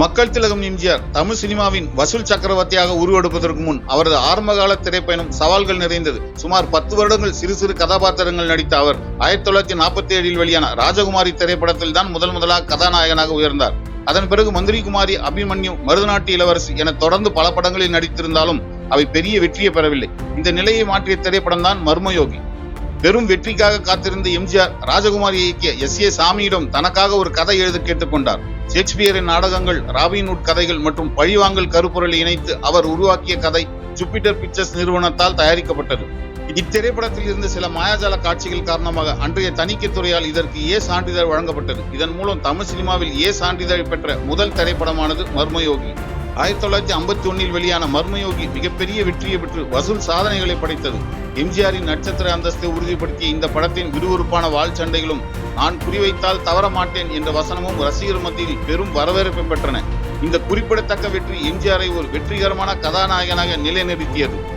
மக்கள் திலகம் எம்ஜிஆர் தமிழ் சினிமாவின் வசூல் சக்கரவர்த்தியாக உருவெடுப்பதற்கு முன் அவரது ஆரம்பகால திரைப்பயணம் சவால்கள் நிறைந்தது. சுமார் பத்து வருடங்கள் சிறு சிறு கதாபாத்திரங்கள் நடித்த அவர் ஆயிரத்தி தொள்ளாயிரத்தி நாற்பத்தி ஏழில் வெளியான ராஜகுமாரி திரைப்படத்தில் தான் முதல் முதலாக கதாநாயகனாக உயர்ந்தார். அதன் பிறகு மந்திரி குமாரி அபிமன்யு மருதநாட்டு இளவரசி என தொடர்ந்து பல படங்களில் நடித்திருந்தாலும் அவை பெரிய வெற்றியை பெறவில்லை. இந்த நிலையை மாற்றிய திரைப்படம் தான் மர்மயோகி. பெரும் வெற்றிக்காக காத்திருந்த எம்ஜிஆர் ராஜகுமாரி இயக்கிய எஸ் ஏ சாமியிடம் தனக்காக ஒரு கதை எழுத கேட்டுக்கொண்டார். ஷேக்ஸ்பியரின் நாடகங்கள் ராபின்வுட் கதைகள் மற்றும் பழிவாங்கல் கருப்பொருளை இணைத்து அவர் உருவாக்கிய கதை ஜூபிட்டர் பிக்சர்ஸ் நிறுவனத்தால் தயாரிக்கப்பட்டது. இத்திரைப்படத்தில் இருந்த சில மாயாஜால காட்சிகள் காரணமாக அன்றைய தணிக்கை துறையால் இதற்கு ஏ சான்றிதழ் வழங்கப்பட்டது. இதன் மூலம் தமிழ் சினிமாவில் ஏ சான்றிதழ் பெற்ற முதல் திரைப்படமானது மர்மயோகி. ஆயிரத்தி தொள்ளாயிரத்தி ஐம்பத்தி ஒன்னில் வெளியான மர்மயோகி மிகப்பெரிய வெற்றியை பெற்று வசூல் சாதனைகளை படைத்தது. எம்ஜிஆரின் நட்சத்திர அந்தஸ்தை உறுதிப்படுத்திய இந்த படத்தின் விறுவிறுப்பான வாழ் சண்டைகளும் நான் குறிவைத்தால் தவற மாட்டேன் என்ற வசனமும் ரசிகர் மத்தியில் பெரும் வரவேற்பை பெற்றன. இந்த குறிப்பிடத்தக்க வெற்றி எம்ஜிஆரை ஒரு வெற்றிகரமான கதாநாயகனாக நிலைநிறுத்தியது.